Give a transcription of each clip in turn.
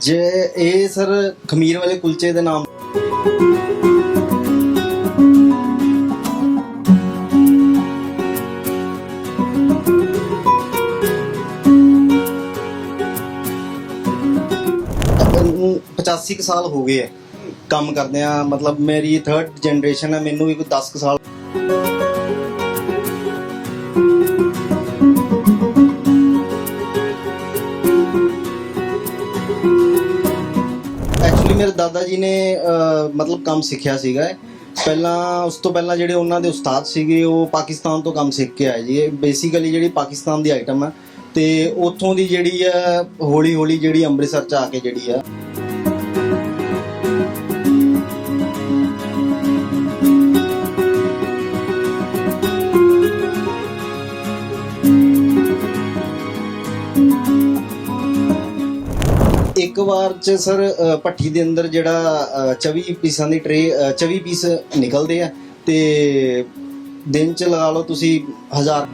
ਜੇ ਇਹ ਸਰ ਖਮੀਰ ਵਾਲੇ ਕੁਲਚੇ ਦੇ ਨਾਮ ਆਪਾਂ ਨੂੰ 85 ਕੁ ਸਾਲ ਹੋ ਗਏ ਹੈ ਕੰਮ ਕਰਦੇ ਆ, ਮਤਲਬ ਮੇਰੀ 3rd ਜਨਰੇਸ਼ਨ ਹੈ ਮੈਨੂੰ ਵੀ ਕੋਈ 10 ਕੁ ਸਾਲ ਐਕਚੁਅਲੀ ਦਾਦਾ ਜੀ ਨੇ ਅਹ, ਮਤਲਬ ਕੰਮ ਸਿੱਖਿਆ ਸੀਗਾ ਪਹਿਲਾਂ ਉਸ ਤੋਂ ਪਹਿਲਾਂ ਜਿਹੜੇ ਉਹਨਾਂ ਦੇ ਉਸਤਾਦ ਸੀਗੇ ਉਹ ਪਾਕਿਸਤਾਨ ਤੋਂ ਕੰਮ ਸਿੱਖ ਕੇ ਆਏ ਜੀ। ਇਹ ਬੇਸਿਕਲੀ ਜਿਹੜੀ ਪਾਕਿਸਤਾਨ ਦੀ ਆਈਟਮ ਹੈ ਤੇ ਉੱਥੋਂ ਦੀ ਜਿਹੜੀ ਆ ਹੌਲੀ ਹੌਲੀ ਜਿਹੜੀ ਅੰਮ੍ਰਿਤਸਰ ਚ ਆ ਕੇ ਜਿਹੜੀ ਆ। ਇੱਕ ਵਾਰ ਚ ਸਰ ਅ, ਭੱਠੀ ਦੇ ਅੰਦਰ ਜਿਹੜਾ ਅ, 24 ਪੀਸਾਂ ਦੀ ਟਰੇ 24 ਪੀਸ ਨਿਕਲਦੇ ਆ ਤੇ ਦਿਨ ਚ ਲਗਾ ਲਓ ਤੁਸੀਂ ਹਜ਼ਾਰ।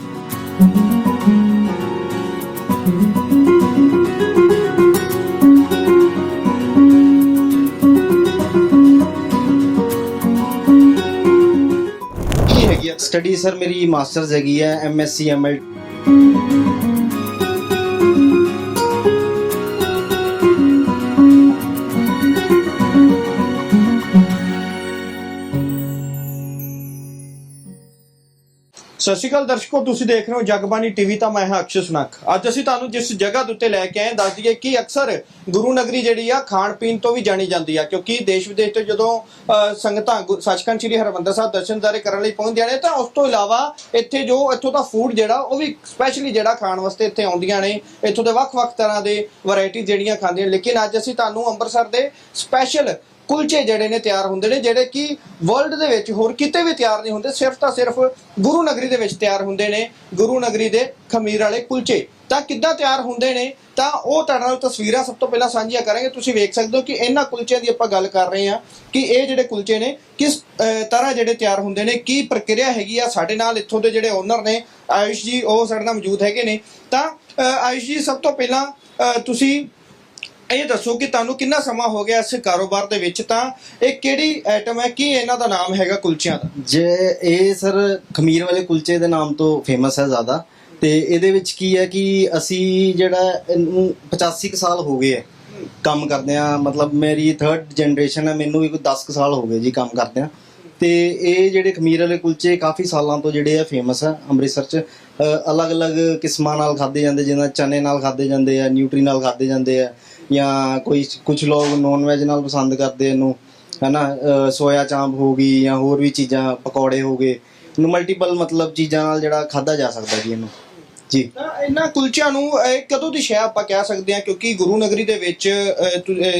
ਸਟੱਡੀ ਸਰ ਮੇਰੀ ਮਾਸਟਰਸ ਹੈਗੀ ਹੈ ਐਮਐਸਸੀ ਐਮਐਲ ਸਤਿ ਸ਼੍ਰੀ ਅਕਾਲ ਦਰਸ਼ਕੋ ਤੁਸੀਂ ਦੇਖ ਰਹੇ ਹੋ ਜਗਬਾਣੀ ਟੀਵੀ ਤਾਂ ਮੈਂ ਹਾਂ ਅਕਸ਼ੇ ਸੁਨਖ। ਅੱਜ ਅਸੀਂ ਤੁਹਾਨੂੰ ਜਿਸ ਜਗ੍ਹਾ ਦੇ ਉੱਤੇ ਲੈ ਕੇ ਆਏ ਹਾਂ, ਦੱਸ ਦਈਏ ਕਿ ਅਕਸਰ ਗੁਰੂ ਨਗਰੀ ਜਿਹੜੀ ਆ ਖਾਣ ਪੀਣ ਤੋਂ ਵੀ ਜਾਣੀ ਜਾਂਦੀ ਆ ਕਿਉਂਕਿ ਦੇਸ਼ ਵਿਦੇਸ਼ ਤੋਂ ਜਦੋਂ ਅਹ, ਸੰਗਤਾਂ ਗੁ- ਸੱਚਖੰਡ ਸ੍ਰੀ ਹਰਿਮੰਦਰ ਸਾਹਿਬ ਦਰਸ਼ਨਦਾਰੇ ਕਰਨ ਲਈ ਪਹੁੰਚਦੀਆਂ ਨੇ ਤਾਂ ਉਸ ਤੋਂ ਇਲਾਵਾ ਇੱਥੇ ਜੋ ਇੱਥੋਂ ਦਾ ਫੂਡ ਜਿਹੜਾ ਉਹ ਵੀ ਸਪੈਸ਼ਲੀ ਜਿਹੜਾ ਖਾਣ ਵਾਸਤੇ ਇੱਥੇ ਆਉਂਦੀਆਂ ਨੇ ਇੱਥੋਂ ਦੇ ਵੱਖ-ਵੱਖ ਤਰ੍ਹਾਂ ਦੇ ਵੈਰਾਈਟੀ ਜਿਹੜੀਆਂ ਖਾਂਦੀਆਂ ਨੇ। ਲੇਕਿਨ ਅੱਜ ਅਸੀਂ ਤੁਹਾਨੂੰ ਅੰਮ੍ਰਿਤਸਰ ਦੇ ਸਪੈਸ਼ਲ ਕੁਲਚੇ ਜਿਹੜੇ ਨੇ ਤਿਆਰ ਹੁੰਦੇ ਨੇ, ਜਿਹੜੇ ਕਿ ਵਰਲਡ ਦੇ ਵਿੱਚ ਹੋਰ ਕਿਤੇ ਵੀ ਤਿਆਰ ਨਹੀਂ ਹੁੰਦੇ, ਸਿਰਫ ਤਾਂ ਸਿਰਫ ਗੁਰੂ ਨਗਰੀ ਦੇ ਵਿੱਚ ਤਿਆਰ ਹੁੰਦੇ ਨੇ, ਗੁਰੂ ਨਗਰੀ ਦੇ ਖਮੀਰ ਵਾਲੇ ਕੁਲਚੇ। ਤਾਂ ਕਿੱਦਾਂ ਤਿਆਰ ਹੁੰਦੇ ਨੇ? ਤਾਂ ਉਹ ਤੁਹਾਡੇ ਨਾਲ ਤਸਵੀਰਾਂ ਸਭ ਤੋਂ ਪਹਿਲਾਂ ਸਾਂਝੀਆਂ ਕਰਾਂਗੇ। ਤੁਸੀਂ ਵੇਖ ਸਕਦੇ ਹੋ ਕਿ ਇਹਨਾਂ ਕੁਲਚਿਆਂ ਦੀ ਆਪਾਂ ਗੱਲ ਕਰ ਰਹੇ ਹਾਂ ਕਿ ਇਹ ਜਿਹੜੇ ਕੁਲਚੇ ਨੇ, ਕਿਸ ਤਰ੍ਹਾਂ ਜਿਹੜੇ ਤਿਆਰ ਹੁੰਦੇ ਨੇ, ਕੀ ਪ੍ਰਕਿਰਿਆ ਹੈਗੀ ਆ ਸਾਡੇ ਨਾਲ ਇੱਥੋਂ ਦੇ ਜਿਹੜੇ ਓਨਰ ਨੇ, ਆਯੁਸ਼ ਜੀ, ਉਹ ਸਾਡੇ ਨਾਲ ਮੌਜੂਦ ਹੈਗੇ ਨੇ। ਤਾਂ ਆਯੁਸ਼ ਜੀ, ਸਭ ਤੋਂ ਪਹਿਲਾਂ ਤੁਸੀਂ ਇਹ ਦੱਸੋ ਕਿ ਤੁਹਾਨੂੰ ਕਿੰਨਾ ਸਮਾਂ ਹੋ ਗਿਆ ਇਸ ਕਾਰੋਬਾਰ ਦੇ ਵਿੱਚ? ਤਾਂ ਇਹ ਕਿਹੜੀ ਆਈਟਮ ਹੈ? ਕੀ ਇਹਨਾਂ ਦਾ ਨਾਮ ਹੈਗਾ ਕੁਲਚਿਆਂ ਦਾ? ਜੇ ਇਹ ਸਰ ਖਮੀਰ ਵਾਲੇ ਕੁਲਚੇ ਦੇ ਨਾਮ ਤੋਂ ਫੇਮਸ ਹੈ ਜ਼ਿਆਦਾ, ਤੇ ਇਹਦੇ ਵਿੱਚ ਕੀ ਹੈ ਕਿ ਅਸੀਂ ਜਿਹੜਾ ਇਹਨੂੰ 85 ਕੁ ਸਾਲ ਹੋ ਗਏ ਹੈ ਕੰਮ ਕਰਦੇ ਆ ਮਤਲਬ ਮੇਰੀ 3rd ਜਨਰੇਸ਼ਨ ਹੈ, ਮੈਨੂੰ ਵੀ ਕੋਈ 10 ਕੁ ਸਾਲ ਹੋ ਗਏ ਜੀ ਕੰਮ ਕਰਦੇ ਆ ਤੇ ਇਹ ਜਿਹੜੇ ਖਮੀਰ ਵਾਲੇ ਕੁਲਚੇ ਕਾਫੀ ਸਾਲਾਂ ਤੋਂ ਜਿਹੜੇ ਆ ਫੇਮਸ ਆ ਅੰਮ੍ਰਿਤਸਰ ਚ। ਅਲੱਗ-ਅਲੱਗ ਕਿਸਮਾਂ ਨਾਲ ਖਾਦੇ ਜਾਂਦੇ, ਜਿਵੇਂ ਚਨੇ ਨਾਲ ਖਾਦੇ ਜਾਂਦੇ ਆ, ਨਿਊਟਰੀ ਨਾਲ ਖਾਦੇ ਜਾਂਦੇ ਆ। ਜਾਂ ਕੋਈ ਕੁਝ ਲੋਕ ਨੌਨ ਵੈਜ ਨਾਲ ਪਸੰਦ ਕਰਦੇ ਇਹਨੂੰ ਹਨਾ? ਸੋਇਆ ਚਾਂਪ ਹੋ ਗਈ ਜਾਂ ਹੋਰ ਵੀ ਚੀਜ਼ਾਂ ਪਕੌੜੇ ਹੋ ਗਏ। ਇਹਨੂੰ ਮਲਟੀਪਲ ਮਤਲਬ ਚੀਜ਼ਾਂ ਨਾਲ ਜਿਹੜਾ ਖਾਦਾ ਜਾ ਸਕਦਾ ਜੀ ਇਹਨੂੰ। ਜੀ। ਇਹਨਾਂ ਕੁਲਚਿਆਂ ਨੂੰ ਇਹ ਕਦੋਂ ਦੀ ਸ਼ੈ ਆਪਾਂ ਕਹਿ ਸਕਦੇ ਹਾਂ ਕਿਉਂਕਿ ਗੁਰੂ ਨਗਰੀ ਦੇ ਵਿੱਚ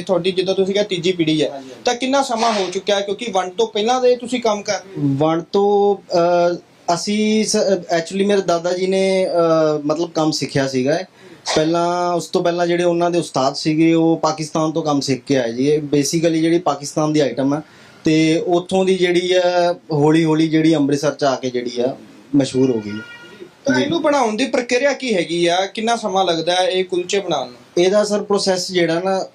ਤੁਹਾਡੀ ਜਿੱਦਾਂ ਤੁਸੀਂ ਕਿਹਾ ਤੀਜੀ ਪੀੜ੍ਹੀ ਹੈ ਤਾਂ ਕਿੰਨਾ ਸਮਾਂ ਹੋ ਚੁੱਕਿਆ ਹੈ? ਕਿਉਂਕਿ ਵਨ ਤੋਂ ਪਹਿਲਾਂ ਦੇ ਤੁਸੀਂ ਕੰਮ ਕਰ ਵਣ ਤੋਂ ਅਸੀਂ ਐਕਚੁਅਲੀ ਮੇਰੇ ਦਾਦਾ ਜੀ ਨੇ ਮਤਲਬ ਕੰਮ ਸਿੱਖਿਆ ਸੀਗਾ। ਪਹਿਲਾਂ ਉਸ ਤੋਂ ਪਹਿਲਾਂ ਜਿਹੜੇ ਉਹਨਾਂ ਦੇ ਉਸਤਾਦ ਸੀਗੇ ਉਹ ਪਾਕਿਸਤਾਨ ਤੋਂ ਕੰਮ ਸਿੱਖ ਕੇ ਆਏ ਜੀ। ਇਹ ਬੇਸਿਕਲੀ ਜਿਹੜੀ ਪਾਕਿਸਤਾਨ ਦੀ ਆਈਟਮ ਹੈ। ਤੇ ਉੱਥੋਂ ਦੀ ਜਿਹੜੀ ਹੈ ਹੌਲੀ ਹੌਲੀ ਜਿਹੜੀ ਅੰਮ੍ਰਿਤਸਰ ਚ ਆ ਕੇ ਜਿਹੜੀ ਆ ਮਸ਼ਹੂਰ ਹੋ ਗਈ ਤਾਂ ਇਹਨੂੰ ਬਣਾਉਣ ਦੀ ਪ੍ਰਕਿਰਿਆ ਕੀ ਹੈਗੀ ਆ? ਕਿੰਨਾ ਸਮਾਂ ਲੱਗਦਾ ਹੈ ਇਹ ਕੁਲਚੇ ਬਣਾਉਣ ਨੂੰ? ਇਹਦਾ ਸਰ ਪ੍ਰੋਸੈਸ ਜਿਹੜਾ ਨਾ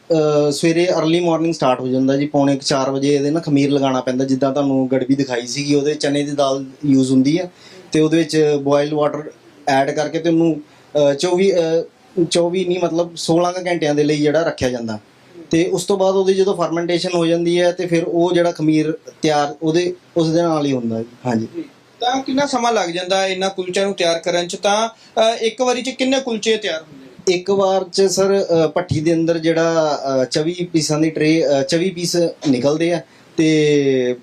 ਸਵੇਰੇ अर्ਲੀ ਮਾਰਨਿੰਗ ਸਟਾਰਟ ਹੋ ਜਾਂਦਾ ਜੀ। ਪੌਣੇ 4 ਵਜੇ ਇਹਦੇ ਨਾ ਖਮੀਰ ਲਗਾਉਣਾ ਪੈਂਦਾ ਜਿੱਦਾਂ ਤੁਹਾਨੂੰ ਗੜਬੀ ਦਿਖਾਈ ਸੀਗੀ ਉਹਦੇ ਚਨੇ ਦੀ ਦਾਲ ਯੂਜ਼ ਹੁੰਦੀ ਹੈ। ਤੇ ਉਹਦੇ ਵਿੱਚ ਬੋਇਲਡ ਵਾਟਰ ਐਡ ਕਰਕੇ ਤੇ ਉਹਨੂੰ ਅ, 24 ਅ, 24 ਨਹੀਂ ਮਤਲਬ 16 ਕੁ ਘੰਟਿਆਂ ਦੇ ਲਈ ਜਿਹੜਾ ਰੱਖਿਆ ਜਾਂਦਾ। ਤੇ ਉਸ ਤੋਂ ਬਾਅਦ ਉਹਦੀ ਜਦੋਂ ਫਰਮੈਂਟੇਸ਼ਨ ਹੋ ਜਾਂਦੀ ਹੈ ਤੇ ਫਿਰ ਉਹ ਜਿਹੜਾ ਖਮੀਰ ਤਿਆਰ ਉਹਦੇ ਉਸ ਦੇ ਨਾਲ ਹੀ ਹੁੰਦਾ। ਹਾਂਜੀ। ਤਾਂ ਕਿੰਨਾ ਸਮਾਂ ਲੱਗ ਜਾਂਦਾ ਹੈ ਇਹਨਾਂ ਕੁਲਚਿਆਂ ਨੂੰ ਤਿਆਰ ਕਰਨ ਚ? ਤਾਂ ਇੱਕ ਵਾਰੀ ਚ ਕਿੰਨੇ ਕੁਲਚੇ ਤਿਆਰ ਹੁੰਦੇ ਇੱਕ ਵਾਰ ਚ ਸਰ ਭੱਠੀ ਦੇ ਅੰਦਰ ਜਿਹੜਾ ਅ, 24 ਪੀਸਾਂ ਦੀ ਟਰੇ 24 ਪੀਸ ਨਿਕਲਦੇ ਆ ਤੇ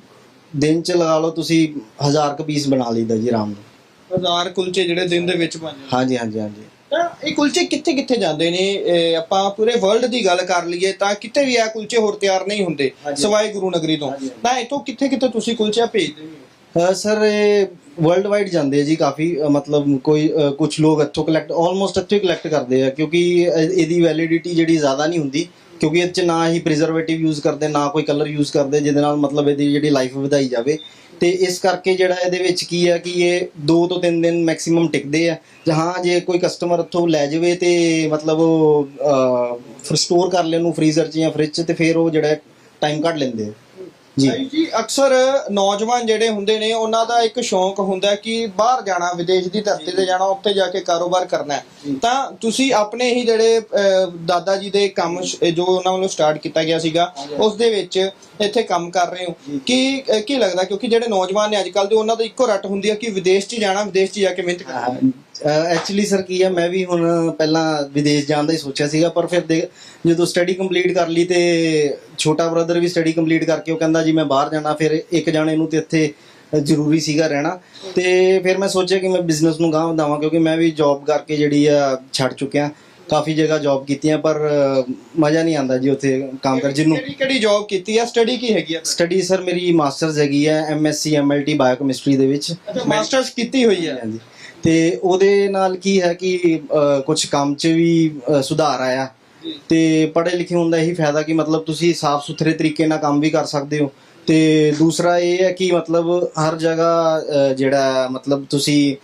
ਦਿਨ ਚ ਲਗਾ ਲਓ ਤੁਸੀਂ ਹਜ਼ਾਰ ਕੁ ਪੀਸ ਬਣਾ ਲਈਦਾ ਜੀ ਆਰਾਮ ਨਾਲ। ਹਜ਼ਾਰ ਕੁਲਚੇ ਜਿਹੜੇ ਦਿਨ ਦੇ ਵਿੱਚ ਬਣ ਜਾਂਦੇ ਹਾਂਜੀ ਹਾਂਜੀ ਹਾਂਜੀ। ਤਾਂ ਇਹ ਕੁਲਚੇ ਕਿੱਥੇ ਕਿੱਥੇ ਜਾਂਦੇ ਨੇ ਆਪਾਂ ਪੂਰੇ ਵਰਲਡ ਦੀ ਗੱਲ ਕਰ ਲਈਏ ਤਾਂ ਕਿਤੇ ਵੀ ਇਹ ਕੁਲਚੇ ਹੋਰ ਤਿਆਰ ਨਹੀਂ ਹੁੰਦੇ। ਸਵਾਈ ਗੁਰੂ ਨਗਰੀ ਤੋਂ। ਤਾਂ ਇਤੋਂ ਕਿੱਥੇ ਕਿੱਥੇ ਤੁਸੀਂ ਕੁਲਚੇ ਭੇਜਦੇ ਹੋ ਸਰ ਇਹ ਵਰਲਡ ਵਾਈਡ ਜਾਂਦੇ ਆ ਜੀ ਕਾਫੀ ਮਤਲਬ ਕੋਈ ਕੁਝ ਲੋਕ ਇੱਥੋਂ ਕਲੈਕਟ ਆਲਮੋਸਟ ਇੱਥੋਂ ਕਲੈਕਟ ਕਰਦੇ ਆ ਕਿਉਂਕਿ ਇਹ- ਇਹਦੀ ਵੈਲਿਡਿਟੀ ਜਿਹੜੀ ਜ਼ਿਆਦਾ ਨਹੀਂ ਹੁੰਦੀ ਕਿਉਂਕਿ ਇਹ ਚ ਨਾ ਹੀ ਪ੍ਰੀਜ਼ਰਵੇਟਿਵ ਯੂਜ਼ ਕਰਦੇ, ਨਾ ਕੋਈ ਕਲਰ ਯੂਜ਼ ਕਰਦੇ, ਜਿਹਦੇ ਨਾਲ ਮਤਲਬ ਇਹਦੀ ਜਿਹੜੀ ਲਾਈਫ ਵਧਾਈ ਜਾਵੇ। ਤੇ ਇਸ ਕਰਕੇ ਜਿਹੜਾ ਇਹਦੇ ਵਿੱਚ ਕੀ ਹੈ ਕਿ ਇਹ 2 ਤੋਂ 3 ਦਿਨ ਮੈਕਸਿਮਮ ਟਿਕਦੇ ਆ। ਜਹਾਂ ਜੇ ਕੋਈ ਕਸਟਮਰ ਇੱਥੋਂ ਲੈ ਜਾਵੇ ਤੇ ਮਤਲਬ ਉਹ ਸਟੋਰ ਕਰ ਲੈਣ ਨੂੰ ਫ੍ਰੀਜ਼ਰ 'ਚ ਜਾਂ ਫ੍ਰਿਜ 'ਚ ਤੇ ਫਿਰ ਉਹ ਜਿਹੜਾ ਟਾਈਮ ਕੱਢ ਲੈਂਦੇ ਆ। ਜੀ। ਅਕਸਰ ਨੌਜਵਾਨ ਜਿਹੜੇ ਹੁੰਦੇ ਨੇ ਉਹਨਾਂ ਦਾ ਇੱਕ ਸ਼ੌਂਕ ਹੁੰਦਾ ਕਿ ਬਾਹਰ ਜਾਣਾ ਵਿਦੇਸ਼ ਦੀ ਧਰਤੀ ਤੇ ਜਾਣਾ ਉੱਥੇ ਜਾ ਕੇ ਕਾਰੋਬਾਰ ਕਰਨਾ ਤਾਂ ਤੁਸੀਂ ਆਪਣੇ ਹੀ ਜਿਹੜੇ ਦਾਦਾ ਜੀ ਦੇ ਕੰਮ ਜੋ ਉਹਨਾਂ ਵੱਲੋਂ ਸਟਾਰਟ ਕੀਤਾ ਗਿਆ ਸੀਗਾ ਉਸ ਦੇ ਵਿੱਚ ਇੱਥੇ ਕੰਮ ਕਰ ਰਹੇ ਹੋ। ਕੀ ਕੀ ਲੱਗਦਾ? ਕਿਉਂਕਿ ਜਿਹੜੇ ਨੌਜਵਾਨ ਨੇ ਅੱਜ ਕੱਲ ਦੇ ਉਹਨਾਂ ਦਾ ਇੱਕੋ ਰੱਟ ਹੁੰਦੀ ਹੈ ਕਿ ਵਿਦੇਸ਼ 'ਚ ਜਾਣਾ ਵਿਦੇਸ਼ 'ਚ ਜਾ ਕੇ ਮਿਹਨਤ ਕਰਨੀ। ਐਕਚੁਅਲੀ ਸਰ ਕੀ ਹੈ ਮੈਂ ਵੀ ਹੁਣ ਪਹਿਲਾਂ ਵਿਦੇਸ਼ ਜਾਣ ਦਾ ਹੀ ਸੋਚਿਆ ਸੀਗਾ ਪਰ ਫਿਰ ਜਦੋਂ ਸਟੱਡੀ ਕੰਪਲੀਟ ਕਰ ਲਈ ਤੇ ਛੋਟਾ ਬ੍ਰਦਰ ਵੀ ਸਟੱਡੀ ਕੰਪਲੀਟ ਕਰਕੇ ਉਹ ਕਹਿੰਦਾ ਜੀ ਮੈਂ ਬਾਹਰ ਜਾਣਾ ਫਿਰ ਇੱਕ ਜਾਣੇ ਨੂੰ ਤੇ ਇੱਥੇ ਜ਼ਰੂਰੀ ਸੀਗਾ ਰਹਿਣਾ। ਤੇ ਫਿਰ ਮੈਂ ਸੋਚਿਆ ਕਿ ਮੈਂ ਬਿਜ਼ਨਸ ਨੂੰ ਗਾਂਹ ਵਧਾਵਾਂ ਕਿਉਂਕਿ ਮੈਂ ਵੀ ਜੌਬ ਕਰਕੇ ਜਿਹੜੀ ਆ ਛੱਡ ਚੁੱਕਿਆ। ਕਾਫੀ ਜਗ੍ਹਾ ਜੌਬ ਕੀਤੀਆਂ ਪਰ ਮਜ਼ਾ ਨਹੀਂ ਆਉਂਦਾ ਜੀ ਉੱਥੇ ਕੰਮ ਕਰ ਜਿੰਨੂੰ ਕਿਹੜੀ ਕਿਹੜੀ ਜੌਬ ਕੀਤੀ ਹੈ ਸਟੱਡੀ ਕੀ ਹੈਗੀ ਹੈ ਸਟੱਡੀ ਸਰ ਮੇਰੀ ਮਾਸਟਰਸ ਹੈਗੀ ਹੈ ਐਮਐਸਸੀ ਐਮਐਲਟੀ ਬਾਇਓਕੈਮਿਸਟਰੀ ਦੇ ਵਿੱਚ। ਮਾਸਟਰਸ ਕੀਤੀ ਹੋਈ ਹੈ ਹਾਂਜੀ। ਤੇ ਉਹਦੇ ਨਾਲ ਕੀ ਹੈ ਕਿ ਕੁਝ ਕੰਮ 'ਚ ਵੀ ਸੁਧਾਰ ਆਇਆ। ਤੇ ਪੜ੍ਹੇ ਲਿਖੇ ਹੋਣ ਦਾ ਇਹੀ ਫਾਇਦਾ ਕਿ ਮਤਲਬ ਤੁਸੀਂ ਸਾਫ਼ ਸੁਥਰੇ ਤਰੀਕੇ ਨਾਲ ਕੰਮ ਵੀ ਕਰ ਸਕਦੇ ਹੋ। ਤੇ ਦੂਸਰਾ ਇਹ ਹੈ ਕਿ ਮਤਲਬ ਹਰ ਜਗ੍ਹਾ ਜਿਹੜਾ ਮਤਲਬ ਤੁਸੀਂ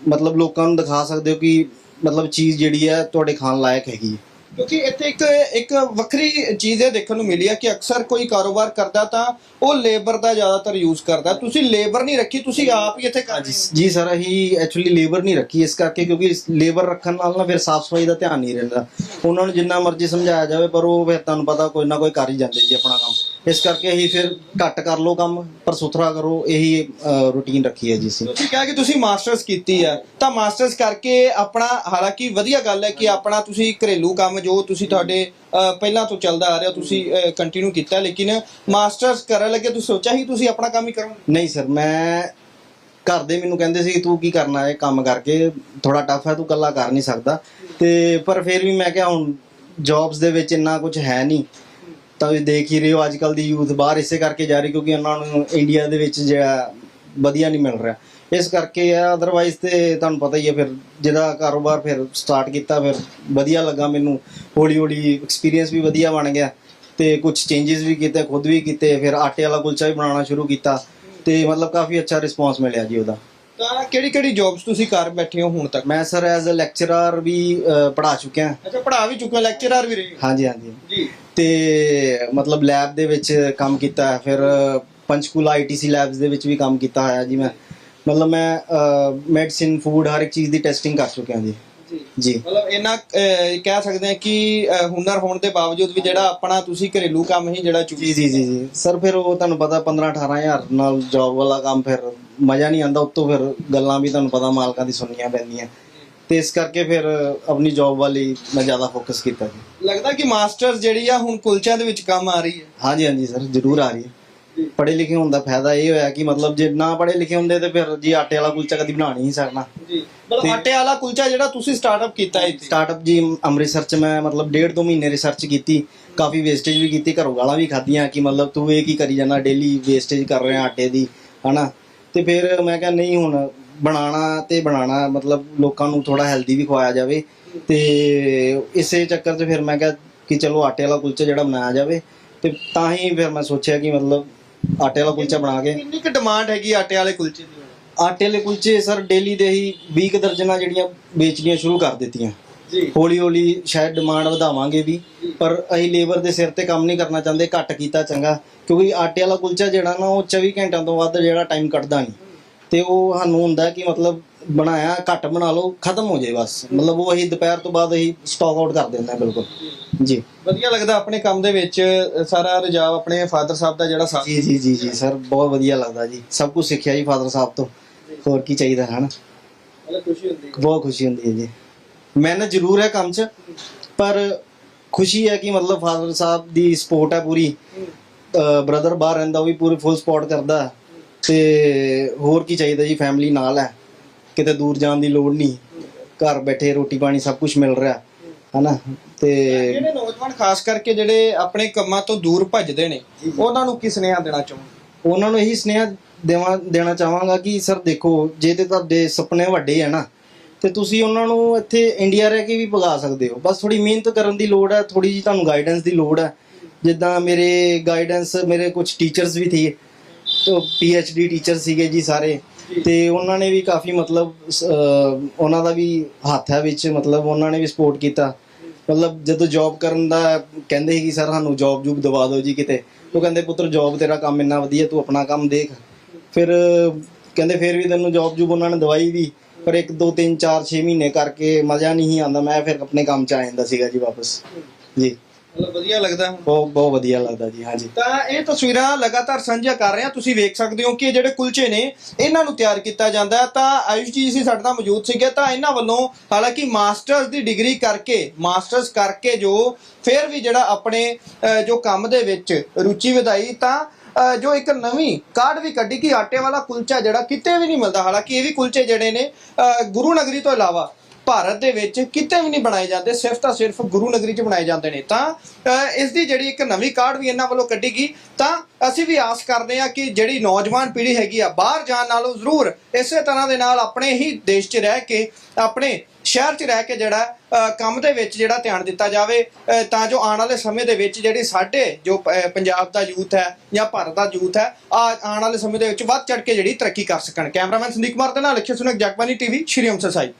ਮਤਲਬ ਲੋਕਾਂ ਨੂੰ ਦਿਖਾ ਸਕਦੇ ਹੋ ਕਿ ਮਤਲਬ ਚੀਜ਼ ਜਿਹੜੀ ਹੈ ਤੁਹਾਡੇ ਖਾਣ ਲਾਇਕ ਹੈਗੀ ਹੈ। ਕਿਉਂਕਿ ਇੱਥੇ ਇੱਕ ਇੱਕ ਵੱਖਰੀ ਚੀਜ਼ ਇਹ ਦੇਖਣ ਨੂੰ ਮਿਲੀ ਹੈ ਕਿ ਅਕਸਰ ਕੋਈ ਕਾਰੋਬਾਰ ਕਰਦਾ ਤਾਂ ਉਹ ਲੇਬਰ ਦਾ ਜ਼ਿਆਦਾਤਰ ਯੂਜ਼ ਕਰਦਾ। ਤੁਸੀਂ ਲੇਬਰ ਨਹੀਂ ਰੱਖੀ ਤੁਸੀਂ ਆਪ ਹੀ ਇੱਥੇ ਕਰ ਜੀ ਸਰ ਅਸੀਂ ਐਕਚੁਅਲੀ ਲੇਬਰ ਨਹੀਂ ਰੱਖੀ ਇਸ ਕਰਕੇ ਕਿਉਂਕਿ ਲੇਬਰ ਰੱਖਣ ਨਾਲ ਨਾ ਫਿਰ ਸਾਫ਼ ਸਫ਼ਾਈ ਦਾ ਧਿਆਨ ਨਹੀਂ ਰਹਿੰਦਾ। ਉਹਨਾਂ ਨੂੰ ਜਿੰਨਾ ਮਰਜ਼ੀ ਸਮਝਾਇਆ ਜਾਵੇ ਪਰ ਉਹ ਫਿਰ ਤੁਹਾਨੂੰ ਪਤਾ ਕੋਈ ਨਾ ਕੋਈ ਕਰ ਹੀ ਜਾਂਦੇ ਜੀ ਆਪਣਾ ਕੰਮ। ਇਸ ਕਰਕੇ ਅਸੀਂ ਫਿਰ ਘੱਟ ਕਰ ਲਓ ਕੰਮ ਪਰ ਸੁਥਰਾ ਕਰੋ ਇਹੀ ਰੂਟੀਨ ਰੱਖੀ ਹੈ ਜੀ ਅਸੀਂ। ਤੁਸੀਂ ਕਿਹਾ ਕਿ ਤੁਸੀਂ ਮਾਸਟਰਸ ਕੀਤੀ ਹੈ ਤਾਂ ਮਾਸਟਰਸ ਕਰਕੇ ਆਪਣਾ ਹਾਲਾਂਕਿ ਵਧੀਆ ਗੱਲ ਹੈ ਕਿ ਆਪਣਾ ਤੁਸੀਂ ਘਰੇਲੂ ਕੰਮ ਜੋ ਤੁਸੀਂ ਤੁਹਾਡੇ ਪਹਿਲਾਂ ਤੋਂ ਚੱਲਦਾ ਆ ਰਿਹਾ, ਤੁਸੀਂ ਕੰਟੀਨਿਊ ਕੀਤਾ, ਲੇਕਿਨ ਮਾਸਟਰਸ ਕਰਨ ਲੱਗੇ ਤੁਸੀਂ ਸੋਚਿਆ ਸੀ ਤੁਸੀਂ ਆਪਣਾ ਕੰਮ ਹੀ ਕਰੋਗੇ? ਨਹੀਂ ਸਰ, ਮੈਂ ਘਰ ਦੇ ਮੈਨੂੰ ਕਹਿੰਦੇ ਸੀ, ਤੂੰ ਕੀ ਕਰਨਾ ਹੈ ਕੰਮ ਕਰਕੇ? ਥੋੜਾ ਟਫ ਹੈ, ਤੂੰ ਇਕੱਲਾ ਕਰ ਨਹੀਂ ਸਕਦਾ। ਤੇ ਪਰ ਫਿਰ ਵੀ ਮੈਂ ਕਿਹਾ, ਹੁਣ ਜੌਬਸ ਦੇ ਵਿੱਚ ਇੰਨਾ ਕੁਝ ਹੈ ਨਹੀਂ, ਤਾਂ ਤੁਸੀਂ ਦੇਖ ਹੀ ਰਹੇ ਹੋ, ਅੱਜ ਕੱਲ ਦੀ ਯੂਥ ਬਾਹਰ ਇਸੇ ਕਰਕੇ ਜਾ ਰਹੀ, ਕਿਉਂਕਿ ਉਹਨਾਂ ਨੂੰ ਇੰਡੀਆ ਦੇ ਵਿੱਚ ਜਿਹੜਾ ਵਧੀਆ ਨਹੀਂ ਮਿਲ ਰਿਹਾ। ਇਸ ਕਰਕੇ ਆ ਅਦਰਵਾਈਜ਼ ਤੇ ਤੁਹਾਨੂੰ ਪਤਾ ਹੀ ਹੈ ਫਿਰ ਜਿਹਦਾ ਕਾਰੋਬਾਰ ਫਿਰ ਸਟਾਰਟ ਕੀਤਾ ਫਿਰ ਵਧੀਆ ਲੱਗਾ ਮੈਨੂੰ। ਹੌਲੀ ਹੌਲੀ ਐਕਸਪੀਰੀਅੰਸ ਵੀ ਵਧੀਆ ਬਣ ਗਿਆ ਤੇ ਕੁਝ ਚੇਂजेस ਵੀ ਕੀਤੇ ਖੁਦ ਵੀ ਕੀਤੇ ਫਿਰ ਆਟੇ ਵਾਲਾ ਕੁਲਚਾ ਵੀ ਬਣਾਉਣਾ ਸ਼ੁਰੂ ਕੀਤਾ ਤੇ ਮਤਲਬ ਕਾਫੀ ਅੱਛਾ ਰਿਸਪਾਂਸ ਮਿਲਿਆ ਜੀ ਉਹਦਾ। ਤਾਂ ਕਿਹੜੀ ਕਿਹੜੀ ਜੌਬਸ ਤੁਸੀਂ ਕਰ ਬੈਠੇ ਹੋ ਹੁਣ ਤੱਕ? ਮੈਂ ਸਰ ਐਜ਼ ਅ ਲੈਕਚਰਰ ਵੀ ਅ, ਪੜ੍ਹਾ ਚੁੱਕਿਆ। ਅੱਛਾ ਪੜ੍ਹਾ ਵੀ ਚੁੱਕੇ ਲੈਕਚਰਰ ਵੀ ਰਹੇ। ਹਾਂਜੀ ਹਾਂਜੀ। ਜੀ। ਤੇ ਮਤਲਬ ਲੈਬ ਦੇ ਵਿੱਚ ਕੰਮ ਕੀਤਾ ਫਿਰ ਪੰਚਕੂਲਾ ਆਈਟੀਸੀ ਲੈਬਸ ਦੇ ਵਿੱਚ ਵੀ ਕੰਮ ਕੀਤਾ ਹੋਇਆ ਜੀ ਮੈਂ। ਮਤਲਬ ਮੈਂ ਮੈਡੀਸਿਨ ਫੂਡ ਹਰ ਇੱਕ ਚੀਜ਼ ਦੀ ਟੈਸਟਿੰਗ ਕਰ ਚੁੱਕਿਆ ਜੀ। ਜੀ। ਜੀ। ਮਤਲਬ ਇਹਨਾਂ ਕਹਿ ਸਕਦੇ ਹਾਂ ਕਿ ਹੁਨਰ ਹੋਣ ਦੇ ਬਾਵਜੂਦ ਵੀ ਜਿਹੜਾ ਆਪਣਾ ਤੁਸੀਂ ਘਰੇਲੂ ਕੰਮ ਹੀ ਜਿਹੜਾ ਚੁੱਕੀ ਜੀ ਜੀ ਜੀ ਜੀ। ਸਰ ਫਿਰ ਉਹ ਤੁਹਾਨੂੰ ਪਤਾ 15 18000 ਨਾਲ ਜੌਬ ਵਾਲਾ ਕੰਮ ਫਿਰ ਮਜ਼ਾ ਨਹੀਂ ਆਉਂਦਾ ਉੱਤੋਂ ਫਿਰ ਗੱਲਾਂ ਵੀ ਤੁਹਾਨੂੰ ਪਤਾ ਮਾਲਕਾਂ ਦੀ ਸੁਣਨੀਆਂ ਪੈਂਦੀਆਂ। ਤੇ ਇਸ ਕਰਕੇ ਫਿਰ ਆਪਣੀ ਜੌਬ ਵਾਲੀ ਮੈਂ ਜ਼ਿਆਦਾ ਫੋਕਸ ਕੀਤਾ ਜੀ। ਲੱਗਦਾ ਕਿ ਮਾਸਟਰਸ ਜਿਹੜੀ ਆ ਹੁਣ ਕੁਲਚਿਆਂ ਦੇ ਵਿੱਚ ਕੰਮ ਆ ਰਹੀ ਹੈ। ਹਾਂਜੀ ਹਾਂਜੀ ਸਰ ਜ਼ਰੂਰ ਆ ਰਹੀ ਹੈ। ਪੜ੍ਹੇ ਲਿਖੇ ਹੋਣ ਦਾ ਫਾਇਦਾ ਇਹ ਹੋਇਆ ਕਿ ਮਤਲਬ ਜੇ ਨਾ ਪੜ੍ਹੇ ਲਿਖੇ ਹੁੰਦੇ ਤੇ ਫਿਰ ਜੀ ਆਟੇ ਵਾਲਾ ਕੁਲਚਾ ਕਦੀ ਬਣਾ ਨਹੀਂ ਸਕਣਾ। ਜੀ ਮਤਲਬ ਆਟੇ ਵਾਲਾ ਕੁਲਚਾ ਜਿਹੜਾ ਤੁਸੀਂ ਸਟਾਰਟਅਪ ਕੀਤਾ ਇੱਥੇ? ਸਟਾਰਟਅਪ ਜੀ ਅੰਮ੍ਰਿਤਸਰ ਚ ਮੈਂ ਮਤਲਬ ਡੇਢ ਦੋ ਮਹੀਨੇ ਰਿਸਰਚ ਕੀਤੀ ਕਾਫੀ ਵੇਸਟੇਜ ਵੀ ਕੀਤੀ ਘਰੋਂ ਗਾਲਾਂ ਵੀ ਖਾਧੀਆਂ ਕਿ ਮਤਲਬ ਤੂੰ ਇਹ ਕੀ ਕਰੀ ਜਾਂਦਾ ਡੇਲੀ ਵੇਸਟੇਜ ਕਰ ਰਿਹਾ ਆਟੇ ਦੀ ਹਨਾ? ਤੇ ਫਿਰ ਮੈਂ ਕਿਹਾ ਨਹੀਂ ਹੁਣ ਬਣਾਉਣਾ ਤੇ ਬਣਾਉਣਾ ਮਤਲਬ ਲੋਕਾਂ ਨੂੰ ਥੋੜਾ ਹੈਲਦੀ ਵੀ ਖਵਾਇਆ ਜਾਵੇ। ਤੇ ਇਸੇ ਚੱਕਰ 'ਚ ਫਿਰ ਮੈਂ ਕਿਹਾ ਕਿ ਚਲੋ ਆਟੇ ਵਾਲਾ ਕੁਲਚਾ ਜਿਹੜਾ ਬਣਾਇਆ ਜਾਵੇ। ਤੇ ਤਾਂ ਹੀ ਫਿਰ ਮੈਂ ਸੋਚਿਆ ਕਿ ਮਤਲਬ ਆਟੇ ਵਾਲਾ ਕੁਲਚਾ ਬਣਾ ਕੇ। ਕਿੰਨੀ ਕੁ ਡਿਮਾਂਡ ਹੈਗੀ ਆਟੇ ਵਾਲੇ ਕੁਲਚੇ ਦੀ? ਆਟੇ ਵਾਲੇ ਕੁਲਚੇ ਸਰ ਡੇਲੀ ਦੇ ਹੀ 20 ਕੁ ਦਰਜਨਾਂ ਜਿਹੜੀਆਂ ਵੇਚਣੀਆਂ ਸ਼ੁਰੂ ਕਰ ਦਿੱਤੀਆਂ। ਜੀ। ਹੌਲੀ ਹੌਲੀ ਸ਼ਾਇਦ ਡਿਮਾਂਡ ਵਧਾਵਾਂਗੇ ਵੀ ਪਰ ਅਸੀਂ ਲੇਬਰ ਦੇ ਸਿਰ ਤੇ ਕੰਮ ਨਹੀਂ ਕਰਨਾ ਚਾਹੁੰਦੇ ਘੱਟ ਕੀਤਾ ਚੰਗਾ। ਕਿਉਂਕਿ ਆਟੇ ਵਾਲਾ ਕੁਲਚਾ ਜਿਹੜਾ ਨਾ ਉਹ 24 ਘੰਟਿਆਂ ਤੋਂ ਵੱਧ ਜਿਹੜਾ ਟਾਈਮ ਕੱਢਦਾ ਨਹੀਂ। ਤੇ ਉਹ ਸਾਨੂੰ ਹੁੰਦਾ ਕਿ ਮਤਲਬ ਬਣਾਇਆ ਘੱਟ ਬਣਾ ਲਓ ਖਤਮ ਹੋ ਜਾਏ ਬਸ। ਮਤਲਬ ਉਹ ਅਸੀਂ ਦੁਪਹਿਰ ਤੋਂ ਬਾਅਦ ਅਸੀਂ ਸਟਾਕ ਆਊਟ ਕਰ ਦਿੰਦੇ ਹਾਂ ਬਿਲਕੁਲ। ਜੀ। ਵਧੀਆ ਲੱਗਦਾ ਆਪਣੇ ਕੰਮ ਦੇ ਵਿੱਚ ਸਾਰਾ ਰੁਝਾਵ ਆਪਣੇ ਫਾਦਰ ਸਾਹਿਬ ਦਾ ਜਿਹੜਾ ਸਾਥ ਜੀ ਜੀ ਜੀ ਜੀ ਸਰ ਬਹੁਤ ਵਧੀਆ ਲੱਗਦਾ ਜੀ। ਸਭ ਕੁਝ ਸਿੱਖਿਆ ਜੀ ਫਾਦਰ ਸਾਹਿਬ ਤੋਂ। ਹੋਰ ਕੀ ਚਾਹੀਦਾ ਹੈ ਨਾ ਮਤਲਬ ਖੁਸ਼ੀ ਹੁੰਦੀ ਹੈ। ਬਹੁਤ ਖੁਸ਼ੀ ਹੁੰਦੀ ਹੈ ਜੀ। ਮਿਹਨਤ ਜ਼ਰੂਰ ਹੈ ਕੰਮ 'ਚ ਪਰ ਖੁਸ਼ੀ ਹੈ ਕਿ ਮਤਲਬ ਫਾਦਰ ਸਾਹਿਬ ਦੀ ਸਪੋਰਟ ਹੈ ਪੂਰੀ। ਬ੍ਰਦਰ ਬਾਹਰ ਰਹਿੰਦਾ ਉਹ ਵੀ ਪੂਰੀ ਫੁੱਲ ਸਪੋਰਟ ਕਰਦਾ। ਤੇ ਹੋਰ ਕੀ ਚਾਹੀਦਾ ਜੀ ਫੈਮਿਲੀ ਨਾਲ ਹੈ। ਕਿਤੇ ਦੂਰ ਜਾਣ ਦੀ ਲੋੜ ਨਹੀਂ। ਘਰ ਬੈਠੇ ਰੋਟੀ ਪਾਣੀ ਸਭ ਕੁਝ ਮਿਲ ਰਿਹਾ ਹਨਾ? ਤੇ ਜਿਹੜੇ ਨੌਜਵਾਨ ਖਾਸ ਕਰਕੇ ਜਿਹੜੇ ਆਪਣੇ ਕੰਮਾਂ ਤੋਂ ਦੂਰ ਭੱਜਦੇ ਨੇ ਉਹਨਾਂ ਨੂੰ ਕੀ ਸੁਨੇਹਾ ਦੇਣਾ ਚਾਹੁੰਦੇ ਉਹਨਾਂ ਨੂੰ ਇਹੀ ਸੁਨੇਹਾ ਦੇਵਾਂ ਦੇਣਾ ਚਾਹਾਂਗਾ ਕਿ ਸਰ ਦੇਖੋ ਜੇ ਤੇ ਤੁਹਾਡੇ ਸੁਪਨੇ ਵੱਡੇ ਆ ਨਾ ਤੇ ਤੁਸੀਂ ਉਹਨਾਂ ਨੂੰ ਇੱਥੇ ਇੰਡੀਆ ਰਹਿ ਕੇ ਵੀ ਭਗਾ ਸਕਦੇ ਹੋ। ਬਸ ਥੋੜੀ ਮਿਹਨਤ ਕਰਨ ਦੀ ਲੋੜ ਹੈ ਥੋੜੀ ਜੀ ਤੁਹਾਨੂੰ ਗਾਈਡੈਂਸ ਦੀ ਲੋੜ ਹੈ ਜਿੱਦਾਂ ਮੇਰੇ ਗਾਈਡੈਂਸ ਮੇਰੇ ਕੁਝ ਟੀਚਰਸ ਵੀ ਥੀ ਤੋ ਡੀ ਟੀਚਰ ਸੀਗੇ ਜੀ ਸਾਰੇ। ਤੇ ਉਹਨਾਂ ਨੇ ਵੀ ਕਾਫੀ ਮਤਲਬ ਉਹਨਾਂ ਦਾ ਵੀ ਹੱਥ ਹੈ ਵਿੱਚ, ਮਤਲਬ ਉਹਨਾਂ ਨੇ ਵੀ ਸਪੋਰਟ ਕੀਤਾ। ਮਤਲਬ ਜਦੋਂ ਜੌਬ ਕਰਨ ਦਾ ਕਹਿੰਦੇ ਸੀ ਕਿ ਸਰ ਸਾਨੂੰ ਜੌਬ ਜੂਬ ਦਵਾ ਦਿਓ ਜੀ ਕਿਤੇ। ਉਹ ਕਹਿੰਦੇ, ਪੁੱਤਰ ਜੌਬ ਤੇਰਾ ਕੰਮ ਇੰਨਾ ਵਧੀਆ, ਤੂੰ ਆਪਣਾ ਕੰਮ ਦੇਖ। ਫਿਰ ਕਹਿੰਦੇ, ਫਿਰ ਵੀ ਤੈਨੂੰ ਜੌਬ ਜੂਬ ਉਹਨਾਂ ਨੇ ਦਵਾਈ ਵੀ। ਪਰ 1 2 3 4 6 ਮਹੀਨੇ ਕਰਕੇ ਮਜ਼ਾ ਨਹੀਂ ਆਉਂਦਾ। ਮੈਂ ਫਿਰ ਆਪਣੇ ਕੰਮ 'ਚ ਆ ਜਾਂਦਾ ਸੀਗਾ ਜੀ ਵਾਪਸ। ਜੀ। ਮਤਲਬ ਵਧੀਆ ਲੱਗਦਾ ਹੁਣ? ਬਹੁਤ ਬਹੁਤ ਵਧੀਆ ਲੱਗਦਾ ਜੀ ਹਾਂਜੀ। ਤਾਂ ਇਹ ਤਸਵੀਰਾਂ ਲਗਾਤਾਰ ਸਾਂਝਾ ਕਰ ਰਹੇ ਹਾਂ। ਤੁਸੀਂ ਵੇਖ ਸਕਦੇ ਹੋ ਕਿ ਇਹ ਜਿਹੜੇ ਕੁਲਚੇ ਨੇ ਇਹਨਾਂ ਨੂੰ ਤਿਆਰ ਕੀਤਾ ਜਾਂਦਾ ਹੈ। ਤਾਂ ਆਯੁਸ਼ ਜੀ ਸੀ ਸਾਡੇ ਨਾਲ ਮੌਜੂਦ ਸੀਗੇ। ਤਾਂ ਇਹਨਾਂ ਵੱਲੋਂ ਹਾਲਾਂਕਿ ਮਾਸਟਰਸ ਦੀ ਡਿਗਰੀ ਕਰਕੇ ਮਾਸਟਰਸ ਕਰਕੇ ਜੋ ਫਿਰ ਵੀ ਜਿਹੜਾ ਆਪਣੇ ਅਹ, ਜੋ ਕੰਮ ਦੇ ਵਿੱਚ ਰੁਚੀ ਵਧਾਈ ਤਾਂ ਅਹ, ਜੋ ਇੱਕ ਨਵੀਂ ਕਾਰਡ ਵੀ ਕੱਢੀ ਕਿ ਆਟੇ ਵਾਲਾ ਕੁਲਚਾ ਜਿਹੜਾ ਕਿਤੇ ਵੀ ਨਹੀਂ ਮਿਲਦਾ। ਹਾਲਾਂਕਿ ਇਹ ਵੀ ਕੁਲਚੇ ਜਿਹੜੇ ਨੇ ਅਹ, ਗੁਰੂ ਨਗਰੀ ਤੋਂ ਇਲਾਵਾ ਭਾਰਤ ਦੇ ਵਿੱਚ ਕਿਤੇ ਵੀ ਨਹੀਂ ਬਣਾਏ ਜਾਂਦੇ, ਸਿਰਫ ਤਾਂ ਸਿਰਫ ਗੁਰੂ ਨਗਰੀ 'ਚ ਬਣਾਏ ਜਾਂਦੇ ਨੇ। ਤਾਂ ਇਸ ਦੀ ਜਿਹੜੀ ਇੱਕ ਨਵੀਂ ਕਾਢ ਵੀ ਇਹਨਾਂ ਵੱਲੋਂ ਕੱਢੀ ਗਈ ਤਾਂ, ਅਸੀਂ ਵੀ ਆਸ ਕਰਦੇ ਹਾਂ ਕਿ ਜਿਹੜੀ ਨੌਜਵਾਨ ਪੀੜ੍ਹੀ ਹੈਗੀ ਆ, ਬਾਹਰ ਜਾਣ ਨਾਲੋਂ ਜ਼ਰੂਰ ਇਸੇ ਤਰ੍ਹਾਂ ਦੇ ਨਾਲ ਆਪਣੇ ਹੀ ਦੇਸ਼ 'ਚ ਰਹਿ ਕੇ, ਆਪਣੇ ਸ਼ਹਿਰ 'ਚ ਰਹਿ ਕੇ ਜਿਹੜਾ ਕੰਮ ਦੇ ਵਿੱਚ ਜਿਹੜਾ ਧਿਆਨ ਦਿੱਤਾ ਜਾਵੇ ਤਾਂ ਜੋ ਆਉਣ ਵਾਲੇ ਸਮੇਂ ਦੇ ਵਿੱਚ ਜਿਹੜੀ ਸਾਡੇ ਜੋ ਪ- ਪੰਜਾਬ ਦਾ ਯੂਥ ਹੈ ਜਾਂ ਭਾਰਤ ਦਾ ਯੂਥ ਹੈ, ਆ ਆਉਣ ਵਾਲੇ ਸਮੇਂ ਦੇ ਵਿੱਚ ਵੱਧ ਚੜ ਕੇ ਜਿਹੜੀ ਤਰੱਕੀ ਕਰ ਸਕਣ। ਕੈਮਰਾਮੈਨ ਸੰਦੀਪ ਕੁਮਾਰ ਦੇ ਨਾਲ ਲਖਿਆ ਸੁਨਕ ਜਗਬਾਨੀ ਟੀਵੀ, ਸ਼੍ਰੀ ਅੰਮ੍ਰਿਤਸਰ ਸਾਹਿਬ।